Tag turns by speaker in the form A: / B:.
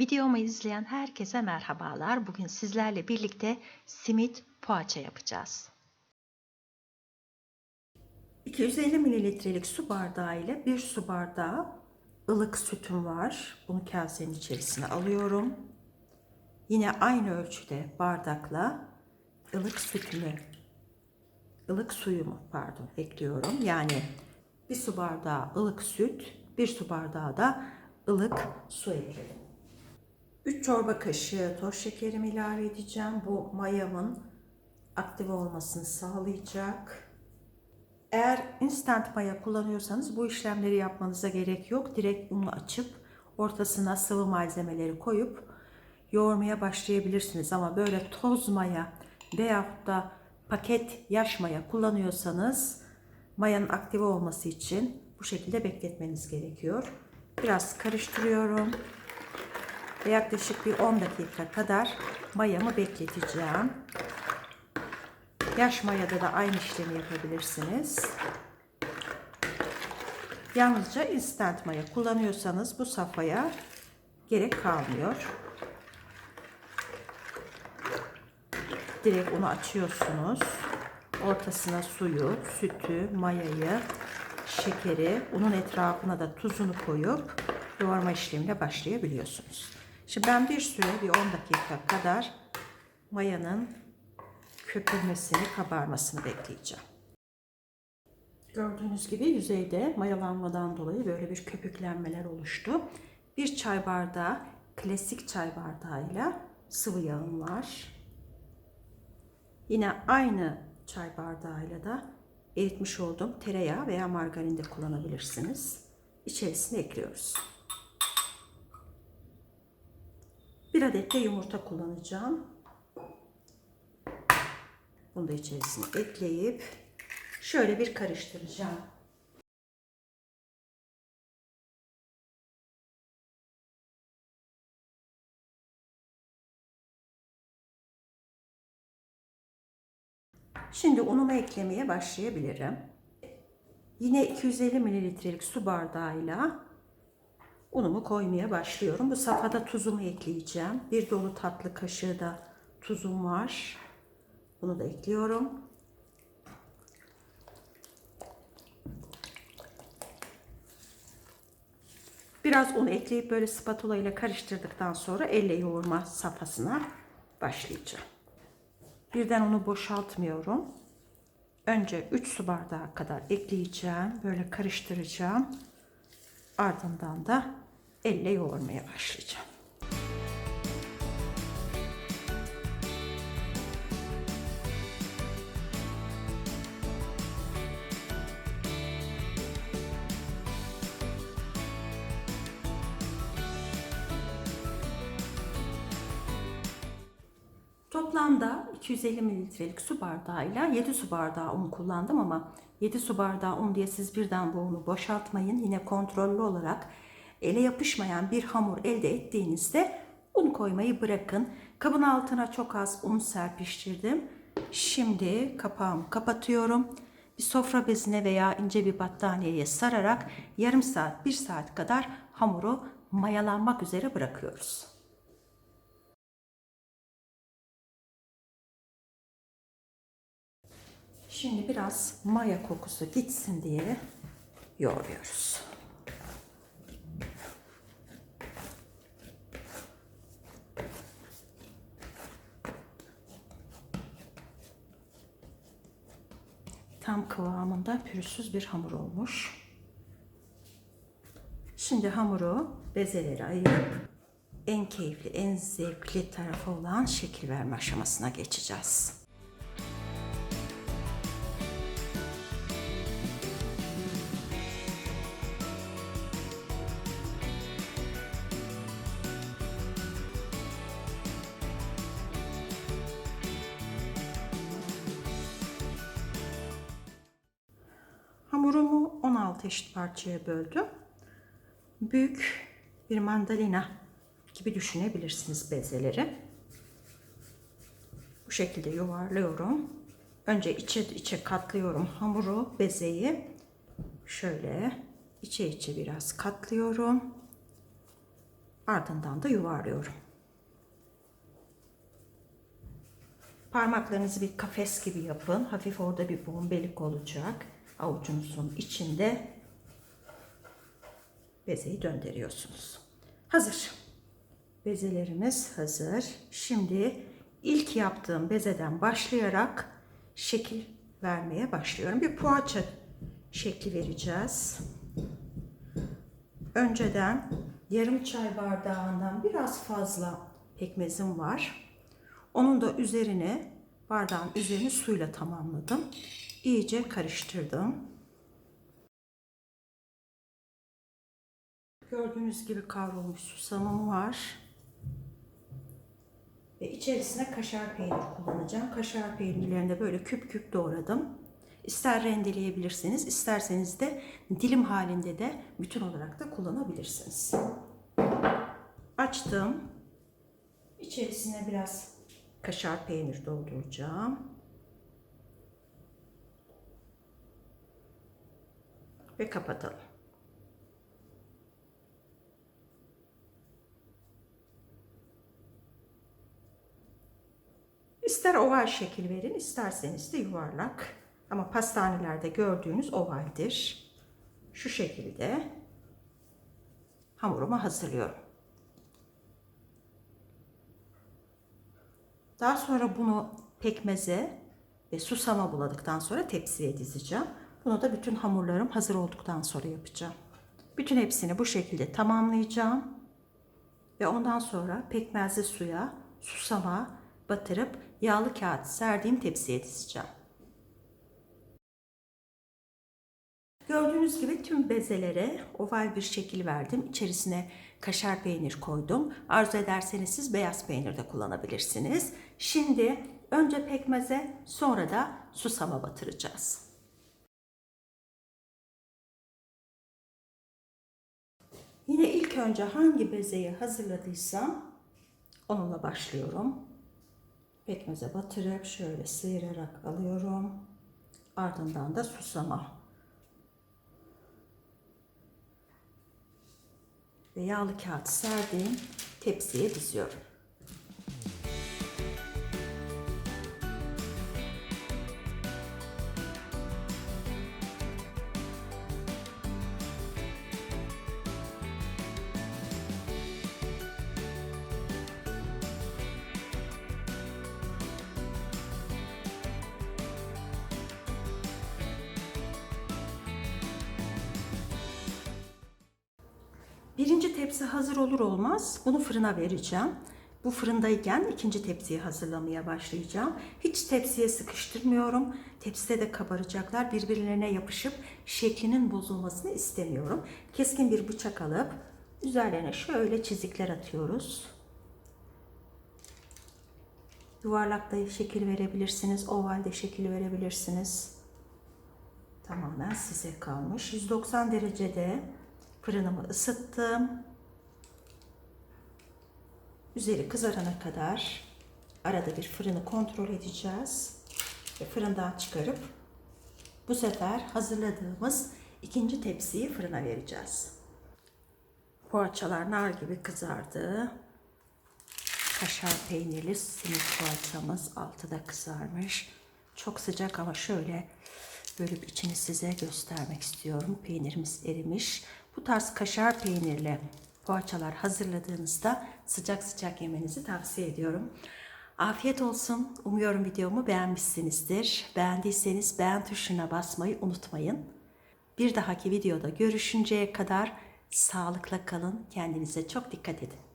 A: Videomu izleyen herkese merhabalar. Bugün sizlerle birlikte simit poğaça yapacağız.
B: 250 mililitrelik su bardağı ile 1 su bardağı ılık sütüm var. Bunu kasenin içerisine alıyorum. Yine aynı ölçüde bardakla ılık sütümü, ılık suyumu pardon ekliyorum. Yani bir su bardağı ılık süt, bir su bardağı da ılık su ekledim. 3 çorba kaşığı toz şekerimi ilave edeceğim. Bu mayamın aktif olmasını sağlayacak. Eğer instant maya kullanıyorsanız bu işlemleri yapmanıza gerek yok. Direkt unu açıp ortasına sıvı malzemeleri koyup yoğurmaya başlayabilirsiniz. Ama böyle toz maya veyahut da paket yaş maya kullanıyorsanız mayanın aktive olması için bu şekilde bekletmeniz gerekiyor. Biraz karıştırıyorum ve yaklaşık bir 10 dakika kadar mayamı bekleteceğim. Yaş mayada da aynı işlemi yapabilirsiniz. Yalnızca instant maya kullanıyorsanız bu safhaya gerek kalmıyor. Direkt onu açıyorsunuz. Ortasına suyu, sütü, mayayı, şekeri, unun etrafına da tuzunu koyup yoğurma işlemine başlayabiliyorsunuz. Şimdi ben bir süre bir 10 dakika kadar mayanın köpürmesini, kabarmasını bekleyeceğim. Gördüğünüz gibi yüzeyde mayalanmadan dolayı böyle bir köpüklenmeler oluştu. Bir çay bardağı klasik çay bardağıyla sıvı yağım var. Yine aynı çay bardağıyla da eritmiş olduğum tereyağı veya margarin de kullanabilirsiniz. İçerisine ekliyoruz. Bir adet de yumurta kullanacağım. Bunu da içerisine ekleyip şöyle bir karıştıracağım. Şimdi unumu eklemeye başlayabilirim. Yine 250 mililitrelik su bardağıyla unumu koymaya başlıyorum. Bu safhada tuzumu ekleyeceğim. Bir dolu tatlı kaşığı da tuzum var. Bunu da ekliyorum. Biraz un ekleyip böyle spatula ile karıştırdıktan sonra elle yoğurma safhasına başlayacağım. Birden onu boşaltmıyorum. Önce 3 su bardağı kadar ekleyeceğim. Böyle karıştıracağım. Ardından da elle yoğurmaya başlayacağım. Toplamda 250 mililitrelik su bardağıyla 7 su bardağı un kullandım ama 7 su bardağı un diye siz birden bu unu boşaltmayın. Yine kontrollü olarak ele yapışmayan bir hamur elde ettiğinizde un koymayı bırakın. Kabın altına çok az un serpiştirdim. Şimdi kapağımı kapatıyorum. Bir sofra bezine veya ince bir battaniyeye sararak yarım saat, bir saat kadar hamuru mayalanmak üzere bırakıyoruz. Şimdi biraz maya kokusu gitsin diye yoğuruyoruz. Kıvamında pürüzsüz bir hamur olmuş. Şimdi hamuru bezelere ayırıp en keyifli, en zevkli tarafı olan şekil verme aşamasına geçeceğiz. Hamurumu 16 eşit parçaya böldüm. Büyük bir mandalina gibi düşünebilirsiniz bezeleri. Bu şekilde yuvarlıyorum. Önce içe içe katlıyorum hamuru, bezeyi. Şöyle içe içe biraz katlıyorum. Ardından da yuvarlıyorum. Parmaklarınızı bir kafes gibi yapın. Hafif orada bir bombelik olacak. Avucunuzun içinde bezeyi döndürüyorsunuz. Hazır. Bezelerimiz hazır. Şimdi ilk yaptığım bezeden başlayarak şekil vermeye başlıyorum. Bir poğaça şekli vereceğiz. Önceden yarım çay bardağından biraz fazla pekmezim var. Onun da üzerine bardağın üzerini suyla tamamladım. İyice karıştırdım. Gördüğünüz gibi kavrulmuş susamım var. Ve içerisine kaşar peynir kullanacağım. Kaşar peynirlerini de böyle küp küp doğradım. İster rendeleyebilirsiniz, isterseniz de dilim halinde de bütün olarak da kullanabilirsiniz. Açtım. İçerisine biraz kaşar peynir dolduracağım. Ve kapatalım. İster oval şekil verin, isterseniz de yuvarlak. Ama pastanelerde gördüğünüz ovaldir. Şu şekilde hamurumu hazırlıyorum. Daha sonra bunu pekmeze ve susama buladıktan sonra tepsiye dizeceğim. Bunu da bütün hamurlarım hazır olduktan sonra yapacağım. Bütün hepsini bu şekilde tamamlayacağım. Ve ondan sonra pekmezli suya, susama batırıp yağlı kağıt serdiğim tepsiye dizeceğim. Gördüğünüz gibi tüm bezelere oval bir şekil verdim. İçerisine kaşar peynir koydum. Arzu ederseniz siz beyaz peynir de kullanabilirsiniz. Şimdi önce pekmeze sonra da susama batıracağız. Yine ilk önce hangi bezeyi hazırladıysam onunla başlıyorum. Pekmeze batırıp şöyle sıyırarak alıyorum. Ardından da susama ve yağlı kağıt serdiğim tepsiye diziyorum. Birinci tepsi hazır olur olmaz bunu fırına vereceğim. Bu fırındayken ikinci tepsiyi hazırlamaya başlayacağım. Hiç tepsiye sıkıştırmıyorum. Tepside de kabaracaklar. Birbirlerine yapışıp şeklinin bozulmasını istemiyorum. Keskin bir bıçak alıp üzerlerine şöyle çizikler atıyoruz. Yuvarlakta şekil verebilirsiniz. Ovalde şekil verebilirsiniz. Tamamen size kalmış. 190 derecede Fırınımı ısıttım. Üzeri kızarana kadar arada bir fırını kontrol edeceğiz. Ve fırından çıkarıp bu sefer hazırladığımız ikinci tepsiyi fırına vereceğiz. Poğaçalar nar gibi kızardı. Kaşar peynirli simit poğaçamız altı da kızarmış. Çok sıcak ama şöyle bölüp içini size göstermek istiyorum. Peynirimiz erimiş. Bu tarz kaşar peynirli poğaçalar hazırladığınızda sıcak sıcak yemenizi tavsiye ediyorum. Afiyet olsun. Umuyorum videomu beğenmişsinizdir. Beğendiyseniz beğen tuşuna basmayı unutmayın. Bir dahaki videoda görüşünceye kadar sağlıkla kalın. Kendinize çok dikkat edin.